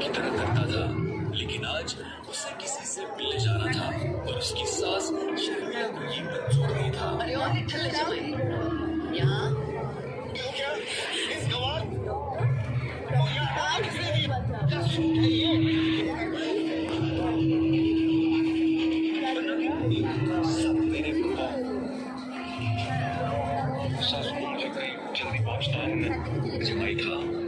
की तरह करता था लेकिन आज उसे किसी से मिलने जाना था और उसकी सास शर्मिला को ये मंजूर नहीं था। अरे और चले जाओ यहाँ। इस गवार सब मेरे जल्दी पहुँचना है जमाई था।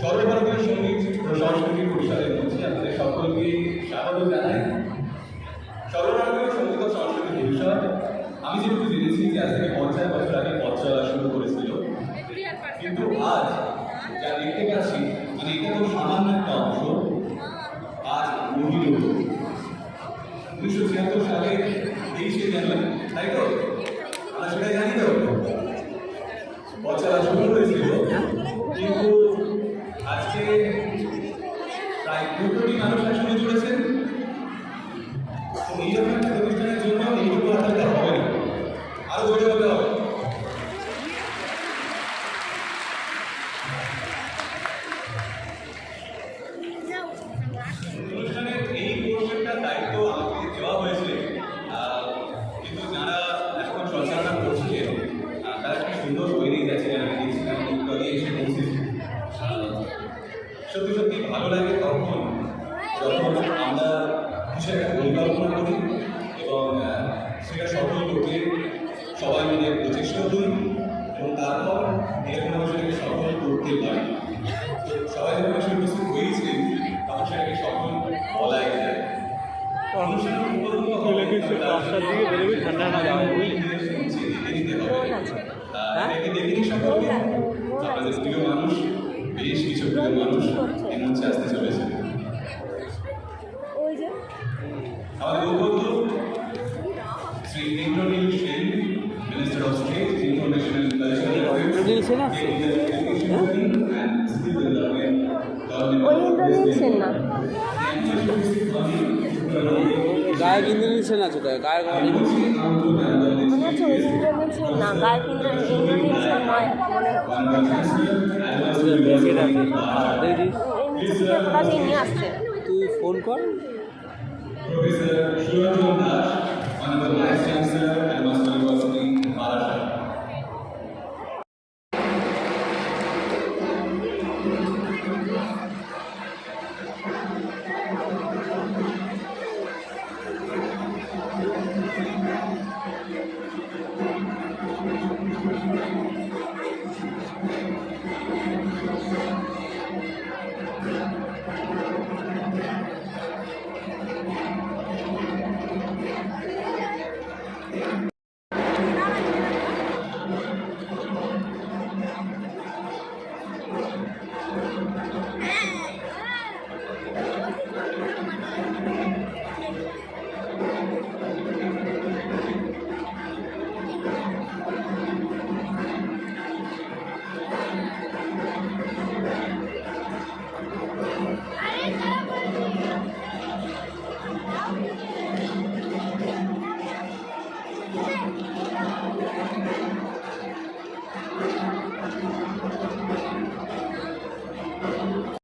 সর্বভারতীয় সংগীত ও সংস্কৃতি পরিষদের মধ্যে আপনাদের সকলকে স্বাগত জানাই। সর্বভারতীয় সংগীত ও সংস্কৃতি পরিষদ, আমি যেটুকু জেনেছি যে আজ থেকে পঞ্চাশ বছর আগে পথ চলা শুরু করেছিল, কিন্তু আজ যা দেখতে পাচ্ছি মানে এটা তো সামান্য একটা অংশ, আজ গভীর উনিশশো ছিয়াত্তর সালে তেইশে জানুয়ারি, তাই তো? আমরা সেটা জানি তো বছর শুরু হয়েছিল কিন্তু আজকে প্রায় আসলে জুড়েছেন তো এইরকম একটা প্রতিষ্ঠানের জন্য এইটুকু হতে হবে এই পোর্শনটার দায়িত্ব আমাকে দেওয়া হয়েছে। কিন্তু যারা এখন সঞ্চালনা করছে আহ, তারা খুব সুন্দর তৈরি গেছে যারা গিয়েছিলাম এসে পৌঁছেছে সত্যি সত্যি ভালো লাগে তখন। আমরা কিছু একটা পরিকল্পনা করি এবং সেটা সফল করতে সবাই মিলে প্রচেষ্টা করি এবং তারপর এরকম আমরা সেটাকে সফল করতে পারি। সবাই যখন উপস্থিত হয়েছে তখন সফল বলাই যায় ঠান্ডা না দেখে নিই সকলকে আপনাদের প্রিয় মানুষ বেশ কিছু প্রিয় মানুষ state information and cultural Indranil Sen ওই ইন্দ্রনীল সেন না গায়ক ইন্দ্রনীল সেন আছে ইন্দ্রনীল সেন না ইন্দ্র এই মিউজিকটা নিয়ে। আসছে তুই ফোন কর Professor Suranjan Das, 長谷川さん